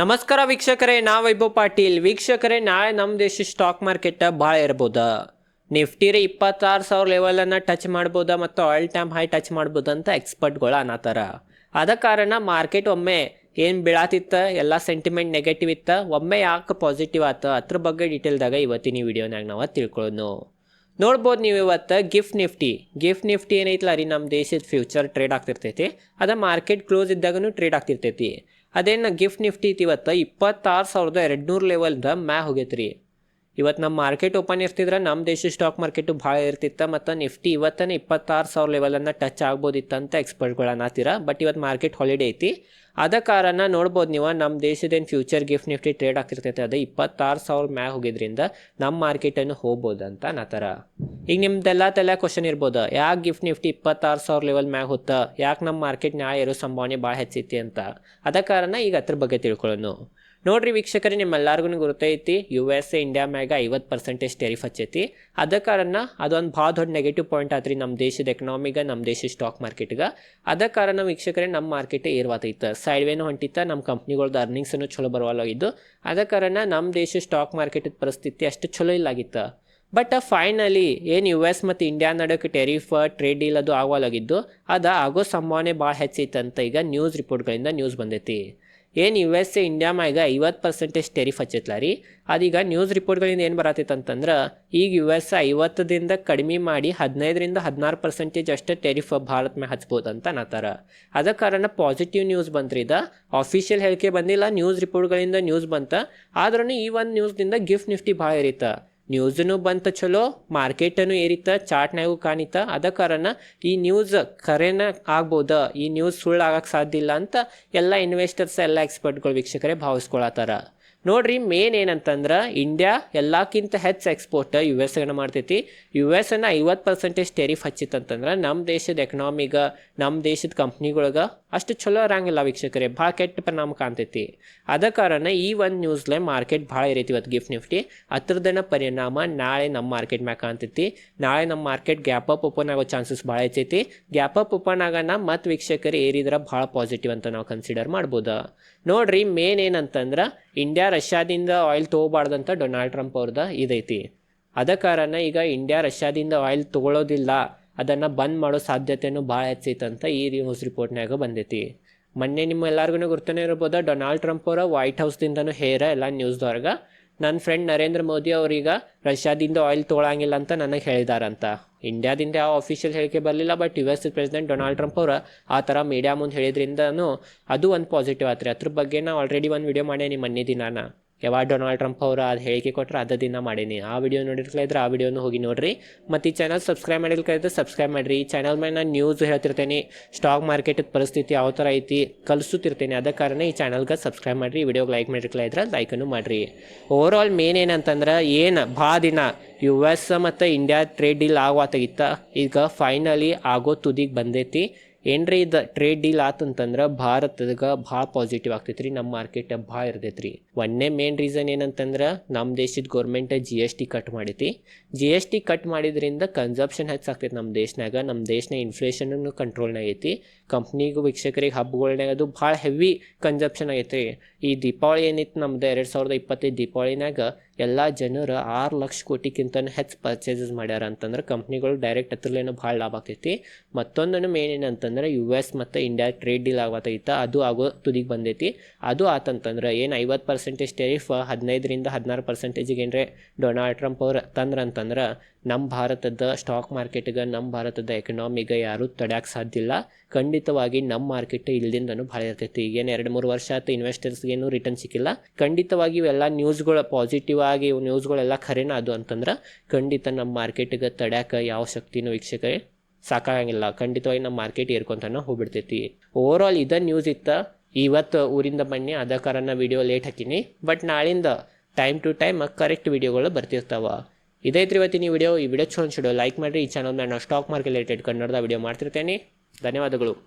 ನಮಸ್ಕಾರ ವೀಕ್ಷಕರೇ ನಾ ವೈಭವ್ ಪಾಟೀಲ್. ವೀಕ್ಷಕರೇ, ನಾಳೆ ನಮ್ಮ ದೇಶ ಸ್ಟಾಕ್ ಮಾರ್ಕೆಟ್ ಭಾಳ ಇರ್ಬೋದ ನಿಫ್ಟಿ ರೀ ಇಪ್ಪತ್ತಾರು ಸಾವಿರ ಲೆವೆಲನ್ನು ಟಚ್ ಮಾಡ್ಬೋದಾ ಮತ್ತು ಆಲ್ ಟೈಮ್ ಹೈ ಟಚ್ ಮಾಡ್ಬೋದು ಅಂತ ಎಕ್ಸ್ಪರ್ಟ್ಗಳು ಅನ್ನತ್ತಾರ ಅದ ಕಾರಣ ಮಾರ್ಕೆಟ್ ಒಮ್ಮೆ ಏನು ಬೀಳಾತಿತ್ತ, ಎಲ್ಲ ಸೆಂಟಿಮೆಂಟ್ ನೆಗೆಟಿವ್ ಇತ್ತ, ಒಮ್ಮೆ ಯಾಕೆ ಪಾಸಿಟಿವ್ ಆತ, ಅದ್ರ ಬಗ್ಗೆ ಡೀಟೇಲ್ದಾಗ ಇವತ್ತಿನ ವಿಡಿಯೋನಾಗ ನಾವು ತಿಳ್ಕೊಳ್ಳೋನು ನೋಡ್ಬೋದು ನೀವು ಇವತ್ತು ಗಿಫ್ಟ್ ನಿಫ್ಟಿ. ಗಿಫ್ಟ್ ನಿಫ್ಟಿ ಏನೈತಲ್ಲ ರೀ ನಮ್ಮ ದೇಶದ ಫ್ಯೂಚರ್ ಟ್ರೇಡ್ ಆಗ್ತಿರ್ತೈತಿ. ಅದ ಮಾರ್ಕೆಟ್ ಕ್ಲೋಸ್ ಇದ್ದಾಗೂ ಟ್ರೇಡ್ ಆಗ್ತಿರ್ತೈತಿ. ಅದೇನು ಗಿಫ್ಟ್ ನಿಫ್ಟಿ ಇತ್ತು ಇವತ್ತು ಇಪ್ಪತ್ತಾರು ಸಾವಿರದ ಎರಡು ನೂರು ಲೆವೆಲ್ದ ಮ್ಯಾ ಹೋಗೈತೆ ಇವತ್ತು ನಮ್ಮ ಮಾರ್ಕೆಟ್ ಓಪನ್ ಇರ್ತಿದ್ರೆ ನಮ್ಮ ದೇಶ ಸ್ಟಾಕ್ ಮಾರ್ಕೆಟು ಭಾಳ ಇರ್ತಿತ್ತು ಮತ್ತು ನಿಫ್ಟಿ ಇವತ್ತನೇ ಇಪ್ಪತ್ತಾರು ಸಾವಿರ ಲೆವೆಲನ್ನು ಟಚ್ ಆಗ್ಬೋದಿತ್ತು ಅಂತ ಎಕ್ಸ್ಪರ್ಟ್ಗಳು ಅನ್ನತ್ತೀರ ಬಟ್ ಇವತ್ತು ಮಾರ್ಕೆಟ್ ಹಾಲಿಡೇ ಐತಿ. ಅದ ಕಾರಣ ನೋಡ್ಬೋದು ನೀವು ನಮ್ಮ ದೇಶದೇನು ಫ್ಯೂಚರ್ ಗಿಫ್ಟ್ ನಿಫ್ಟಿ ಟ್ರೇಡ್ ಆಗ್ತಿರ್ತೈತೆ, ಅದು ಇಪ್ಪತ್ತಾರು ಸಾವಿರ ಮ್ಯಾಗ ಹೋಗಿದ್ರಿಂದ ನಮ್ಮ ಮಾರ್ಕೆಟನ್ನು ಹೋಗ್ಬೋದು ಅಂತ ಅನ್ನತ್ತಾರ ಈಗ ನಿಮ್ದೆಲ್ಲ ತಲೆ ಕ್ವಶನ್ ಇರ್ಬೋದು, ಯಾಕೆ ಗಿಫ್ಟ್ ನಿಫ್ಟಿ ಇಪ್ಪತ್ತಾರು ಸಾವಿರ ಲೆವೆಲ್ ಮ್ಯಾಗ ಹೋಗ್ತಾ ಯಾಕೆ ನಮ್ಮ ಮಾರ್ಕೆಟ್ ನ್ಯಾಯ ಇರೋ ಸಂಭಾವನೆ ಭಾಳ ಹೆಚ್ಚೈತಿ ಅಂತ. ಅದ ಕಾರಣ ಈಗ ಅದ್ರ ಬಗ್ಗೆ ತಿಳ್ಕೊಳ್ಳೋನು. ನೋಡ್ರಿ ವೀಕ್ಷಕರೇ, ನಿಮ್ಮೆಲ್ಲರಿಗೂ ಗೊತ್ತೈತಿ ಯು ಎಸ್ ಎ ಇಂಡಿಯಾ ಮ್ಯಾಗ ಐವತ್ತು ಪರ್ಸೆಂಟೇಜ್ ಟೆರಿಫ್ ಹಚ್ಚೈತಿ. ಅದ ಕಾರಣ ಅದೊಂದು ಭಾಳ ದೊಡ್ಡ ನೆಗೆಟಿವ್ ಪಾಯಿಂಟ್ ಆತ್ರಿ ನಮ್ಮ ದೇಶದ ಎಕನಾಮಿಗೆ ನಮ್ಮ ದೇಶದ ಸ್ಟಾಕ್ ಮಾರ್ಕೆಟ್ಗೆ ಅದ ಕಾರಣ ವೀಕ್ಷಕರೇ ನಮ್ಮ ಮಾರ್ಕೆಟ್ ಏರ್ವಾತೈತೆ. ಸೈಡ್ವೇನು ಹೊಂಟಿತ್ತ ನಮ್ಮ ಕಂಪ್ನಿಗಳ್ದು ಅರ್ನಿಂಗ್ಸನ್ನು ಚಲೋ ಬರವಲ್ಲಾಗಿದ್ದು. ಅದ ಕಾರಣ ನಮ್ಮ ದೇಶ ಸ್ಟಾಕ್ ಮಾರ್ಕೆಟ್ ಪರಿಸ್ಥಿತಿ ಅಷ್ಟು ಚಲೋ ಇಲ್ಲಾಗಿತ್ತು. ಬಟ್ ಫೈನಲಿ ಏನು ಯು ಎಸ್ ಮತ್ತು ಇಂಡಿಯಾ ನಡುವೆ ಟೆರಿಫ್ ಟ್ರೇಡ್ ಡೀಲ್ ಅದು ಆಗೋಲಾಗಿದ್ದು ಅದು ಆಗೋ ಸಂಭಾವನೆ ಭಾಳ ಹೆಚ್ಚೈತಂತ ಈಗ ನ್ಯೂಸ್ ರಿಪೋರ್ಟ್ಗಳಿಂದ ನ್ಯೂಸ್ ಬಂದೈತಿ. ಏನು ಯು ಎಸ್ ಎ ಇಂಡಿಯಾ ಮ್ಯಾಗ ಐವತ್ತು ಪರ್ಸೆಂಟೇಜ್ ಟೆರಿಫ್ ಹಚ್ಚಿತ್ತಲ್ಲ ರೀ? ಅದೀಗ ನ್ಯೂಸ್ ರಿಪೋರ್ಟ್ಗಳಿಂದ ಏನು ಬರತ್ತೈತೆ ಅಂತಂದ್ರೆ, ಈಗ ಯು ಎಸ್ ಐವತ್ತದಿಂದ ಕಡಿಮೆ ಮಾಡಿ ಹದಿನೈದರಿಂದ ಹದಿನಾರು ಪರ್ಸೆಂಟೇಜ್ ಅಷ್ಟೇ ಟೆರಿಫ್ ಭಾರತ ಮ್ಯಾಗ ಹಚ್ಬೋದು ಅಂತ ಅನ್ನತ್ತಾರ ಅದ ಕಾರಣ ಪಾಸಿಟಿವ್ ನ್ಯೂಸ್ ಬಂತ್ರಿ ಇದ. ಆಫೀಷಿಯಲ್ ಹೇಳಿಕೆ ಬಂದಿಲ್ಲ ನ್ಯೂಸ್ ರಿಪೋರ್ಟ್ಗಳಿಂದ ನ್ಯೂಸ್ ಬಂತ. ಆದ್ರೂ ಈ ಒಂದು ನ್ಯೂಸ್ದಿಂದ ಗಿಫ್ಟ್ ನಿಫ್ಟಿ ಭಾಳ ಇರಿತ ನ್ಯೂಸನು ಬಂತ ಚಲೋ ಮಾರ್ಕೆಟನು ಏರಿತ ಚಾರ್ಟ್ನಾಗೂ ಕಾಣಿತ. ಅದ ಕಾರಣ ಈ ನ್ಯೂಸ್ ಕರೆನ ಆಗ್ಬೋದ? ಈ ನ್ಯೂಸ್ ಸುಳ್ಳು ಆಗಕ್ಕೆ ಸಾಧ್ಯ ಇಲ್ಲ ಅಂತ ಎಲ್ಲ ಇನ್ವೆಸ್ಟರ್ಸ್ ಎಲ್ಲ ಎಕ್ಸ್ಪರ್ಟ್ಗಳು ವೀಕ್ಷಕರೇ ಭಾವಿಸ್ಕೊಳತ್ತಾರ. ನೋಡ್ರಿ ಮೇನ್ ಏನಂತಂದ್ರೆ ಇಂಡಿಯಾ ಎಲ್ಲಕ್ಕಿಂತ ಹೆಚ್ಚು ಎಕ್ಸ್ಪೋರ್ಟ್ ಯು ಎಸ್ ಗಣ ಮಾಡ್ತೈತಿ. ಯು ಎಸ್ ಅನ್ನ ಐವತ್ತು ಪರ್ಸೆಂಟೇಜ್ ಟೆರಿಫ್ ಹಚ್ಚಿತ್ತಂತಂದ್ರೆ ನಮ್ಮ ದೇಶದ ಎಕನಾಮಿಗ ನಮ್ಮ ದೇಶದ ಕಂಪ್ನಿಗಳ್ಗೆ ಅಷ್ಟು ಚಲೋ ಇರಂಗಿಲ್ಲ ವೀಕ್ಷಕರೇ, ಭಾಳ ಕೆಟ್ಟ ಪರಿಣಾಮ ಕಾಣ್ತೈತಿ. ಅದ ಕಾರಣ ಈ ಒಂದು ನ್ಯೂಸ್ಲೆ ಮಾರ್ಕೆಟ್ ಭಾಳ ಇರೈತಿ ಇವತ್ತು ಗಿಫ್ಟ್ ನಿಫ್ಟಿ ಹತ್ರದನ ಪರಿಣಾಮ ನಾಳೆ ನಮ್ಮ ಮಾರ್ಕೆಟ್ ಮ್ಯಾಗ ಕಾಣ್ತೈತಿ. ನಾಳೆ ನಮ್ಮ ಮಾರ್ಕೆಟ್ ಗ್ಯಾಪ್ ಅಪ್ ಓಪನ್ ಆಗೋ ಚಾನ್ಸಸ್ ಭಾಳ ಐತೈತಿ ಗ್ಯಾಪ್ ಅಪ್ ಓಪನ್ ಆಗೋಣ ಮತ್ತು ವೀಕ್ಷಕರು ಏರಿದ್ರೆ ಭಾಳ ಪಾಸಿಟಿವ್ ಅಂತ ನಾವು ಕನ್ಸಿಡರ್ ಮಾಡ್ಬೋದು. ನೋಡ್ರಿ ಮೇನ್ ಏನಂತಂದ್ರೆ ಇಂಡಿಯಾ ರಷ್ಯಾದಿಂದ ಆಯಿಲ್ ತೊಗೋಬಾರ್ದಂತ ಡೊನಾಲ್ಡ್ ಟ್ರಂಪ್ ಅವ್ರದ್ದು ಇದೈತಿ. ಅದ ಕಾರಣ ಈಗ ಇಂಡಿಯಾ ರಷ್ಯಾದಿಂದ ಆಯಿಲ್ ತೊಗೊಳೋದಿಲ್ಲ. ಅದನ್ನು ಬಂದ್ ಮಾಡೋ ಸಾಧ್ಯತೆನೂ ಭಾಳ ಹೆಚ್ಚೈತಂತ ಈ ನ್ಯೂಸ್ ರಿಪೋರ್ಟ್ನಾಗ ಬಂದೈತಿ. ಮೊನ್ನೆ ನಿಮ್ಮ ಎಲ್ಲರಿಗೂ ಗುರ್ತನೇ ಇರ್ಬೋದು ಡೊನಾಲ್ಡ್ ಟ್ರಂಪ್ ಅವರ ವೈಟ್ ಹೌಸ್ದಿಂದನೂ ಹೇರ ಎಲ್ಲ ನ್ಯೂಸ್ದವ್ರಿಗೆ ನನ್ನ ಫ್ರೆಂಡ್ ನರೇಂದ್ರ ಮೋದಿ ಅವ್ರೀಗ ರಷ್ಯಾದಿಂದ ಆಯಿಲ್ ತೊಗೊಳಂಗಿಲ್ಲ ಅಂತ ನನಗೆ ಹೇಳಿದಾರಂತ. ಇಂಡಿಯಾದಿಂದ ಯಾವ ಅಫಿಷಿಯಲ್ ಹೇಳಿಕೆ ಬರಲಿಲ್ಲ but U S president Donald Trump ಅವರು ಆ ಥರ ಮೀಡಿಯಾ ಮುಂದೆ ಹೇಳಿದ್ರಿಂದನೂ ಅದು ಒಂದು ಪಾಸಿಟಿವ್ ಆತ್ರಿ. ಅದ್ರ ಬಗ್ಗೆ ನಾ ಆಲ್ರೆಡಿ ಒಂದು ವಿಡಿಯೋ ಮಾಡೇನಿ ಮೊನ್ನೆ ದಿನಾನ. ಯಾವಾಗ ಡೊನಾಲ್ಡ್ ಟ್ರಂಪ್ ಅವರು ಅದು ಹೇಳಿಕೆ ಕೊಟ್ಟರೆ ಅದ ದಿನ ಮಾಡೀನಿ. ಆ ವಿಡಿಯೋ ನೋಡಿರ್ಕಲಿದ್ರೆ ಆ ವಿಡಿಯೋನು ಹೋಗಿ ನೋಡಿರಿ. ಮತ್ತು ಈ ಚಾನಲ್ ಸಬ್ಸ್ಕ್ರೈಬ್ ಮಾಡಿರ್ಲಿಕ್ಕೆ ಸಬ್ಸ್ಕ್ರೈಬ್ ಮಾಡಿರಿ. ಈ ಚಾನಲ್ ಮೇಲೆ ನಾನು ನ್ಯೂಸ್ ಹೇಳ್ತಿರ್ತೇನೆ ಸ್ಟಾಕ್ ಮಾರ್ಕೆಟ್ ಪರಿಸ್ಥಿತಿ ಯಾವ ಥರ ಐತಿ ಕಲಿಸುತ್ತಿರ್ತೇನೆ, ಅದ ಕಾರಣ ಈ ಚಾನಲ್ಗೆ ಸಬ್ಸ್ಕ್ರೈಬ್ ಮಾಡಿರಿ ವಿಡಿಯೋಗೆ ಲೈಕ್ ಮಾಡಿರ್ಲಿಲ್ಲ ಇದ್ರೆ ಲೈಕನ್ನು ಮಾಡಿರಿ. ಓವರ್ ಆಲ್ ಮೇನ್ ಏನಂತಂದ್ರೆ, ಏನು ಭಾಳ ದಿನ ಯು ಎಸ್ ಮತ್ತು ಇಂಡಿಯಾ ಟ್ರೇಡ್ ಡೀಲ್ ಆಗುವಾತಾಗಿತ್ತ ಈಗ ಫೈನಲಿ ಆಗೋ ತುದಿಗೆ ಬಂದೈತಿ. ಏನ್ರಿ ಇದು ಟ್ರೇಡ್ ಡೀಲ್ ಆತಂತಂದ್ರೆ ಭಾರತದಾಗ ಭಾಳ ಪಾಸಿಟಿವ್ ಆಗ್ತೈತೆ ರೀ ನಮ್ಮ ಮಾರ್ಕೆಟ್ ಭಾಳ ಇರ್ತೈತೆ ರೀ ಒಂದೇ ಮೇನ್ ರೀಸನ್ ಏನಂತಂದ್ರೆ ನಮ್ಮ ದೇಶದ government G S T cut ಮಾಡೈತಿ. ಜಿ ಎಸ್ ಟಿ ಕಟ್ ಮಾಡಿದ್ರಿಂದ ಕನ್ಸಪ್ಷನ್ ಹೆಚ್ಚಾಗ್ತೈತೆ ನಮ್ಮ ದೇಶನಾಗ ನಮ್ಮ ದೇಶನ ಇನ್ಫ್ಲೇಷನ್ನು ಕಂಟ್ರೋಲ್ನಾಗ ಐತಿ. ಕಂಪ್ನಿಗೂ ವೀಕ್ಷಕರಿಗೆ ಹಬ್ಬಗಳ್ನಾಗ ಅದು ಭಾಳ ಹೆವಿ ಕನ್ಸಪ್ಷನ್ ಆಗೈತೆ ರೀ ಈ ದೀಪಾವಳಿ ಏನಿತ್ತು ನಮ್ದು ಎರಡು ಸಾವಿರದ ಇಪ್ಪತ್ತೈದು ದೀಪಾವಳಿನಾಗ ಎಲ್ಲ ಜನರು ಆರು ಲಕ್ಷ ಕೋಟಿಗಿಂತ ಹೆಚ್ಚು ಪರ್ಚೇಸಸ್ ಮಾಡ್ಯಾರ ಅಂತಂದ್ರೆ ಕಂಪ್ನಿಗಳು ಡೈರೆಕ್ಟ್ ಹತ್ರಲೇನೋ ಭಾಳ ಲಾಭ ಆಗ್ತೈತಿ ಮತ್ತೊಂದನ್ನು ಮೇನ್ ಏನಂತಂದ್ರೆ ಯು ಎಸ್ ಮತ್ತು ಇಂಡಿಯಾ ಟ್ರೇಡ್ ಡೀಲ್ ಆಗತ್ತೈತ ಅದು ಆಗೋ ತುದಿಗೆ ಬಂದೈತಿ. ಅದು ಆತಂತಂದ್ರೆ ಏನು ಐವತ್ತು ಪರ್ಸೆಂಟೇಜ್ ಟೆರಿಫ್ ಹದಿನೈದರಿಂದ ಹದಿನಾರು ಪರ್ಸೆಂಟೇಜಿಗೆ ಏನರೆ ಡೊನಾಲ್ಡ್ ಟ್ರಂಪ್ ಅವ್ರು ತಂದ್ರಂತಂದ್ರೆ ನಮ್ಮ ಭಾರತದ ಸ್ಟಾಕ್ ಮಾರ್ಕೆಟ್ಗೆ ನಮ್ಮ ಭಾರತದ ಎಕನಾಮಿಗೆ ಯಾರೂ ತಡ್ಯಾಕೆ ಸಾಧ್ಯ ಇಲ್ಲ. ಖಂಡಿತವಾಗಿ ನಮ್ಮ ಮಾರ್ಕೆಟ್ ಇಲ್ದಿಂದನೂ ಭಾಳ ಇರ್ತೈತಿ. ಈಗೇನು ಎರಡು ಮೂರು ವರ್ಷ ಆಯ್ತು ಇನ್ವೆಸ್ಟರ್ಸ್ಗೇನು ರಿಟರ್ನ್ ಸಿಕ್ಕಿಲ್ಲ. ಖಂಡಿತವಾಗಿ ಇವೆಲ್ಲ ನ್ಯೂಸ್ಗಳು ಪಾಸಿಟಿವ್ ಆಗಿ ಇವು ನ್ಯೂಸ್ಗಳೆಲ್ಲ ಖರೇನ ಅದು ಅಂತಂದ್ರೆ ಖಂಡಿತ ನಮ್ಮ ಮಾರ್ಕೆಟಿಗೆ ತಡ್ಯಾಕ ಯಾವ ಶಕ್ತಿನೂ ವೀಕ್ಷಕರೇ ಸಾಕಾಗಂಗಿಲ್ಲ. ಖಂಡಿತವಾಗಿ ನಮ್ಮ ಮಾರ್ಕೆಟ್ ಏರ್ಕೊಂತನ ಹೋಗ್ಬಿಡ್ತೈತಿ. ಓವರ್ ಆಲ್ ಇದ ನ್ಯೂಸ್ ಇತ್ತ. ಇವತ್ತು ಊರಿಂದ ಬನ್ನಿ. ಅದ ಕಾರಣ ವಿಡಿಯೋ ಲೇಟ್ ಹಾಕಿನಿ. ಬಟ್ ನಾಳಿಂದ ಟೈಮ್ ಟು ಟೈಮ್ ಕರೆಕ್ಟ್ ವಿಡಿಯೋಗಳು ಬರ್ತಿರ್ತಾವ. ಇದೈತ್ರಿ ಇವತ್ತಿನ ಈ ವಿಡಿಯೋ ಈ ವಿಡಿಯೋ ಚಲೋ ಲೈಕ್ ಮಾಡಿರಿ. ಈ ಚಾನಲ್ ನಾನು ಸ್ಟಾಕ್ ಮಾರ್ಕೆಟ್ ರಿಲೇಟೆಡ್ ಕನ್ನಡದ ವಿಡಿಯೋ ಮಾಡ್ತಿರ್ತೇನೆ. ಧನ್ಯವಾದಗಳು.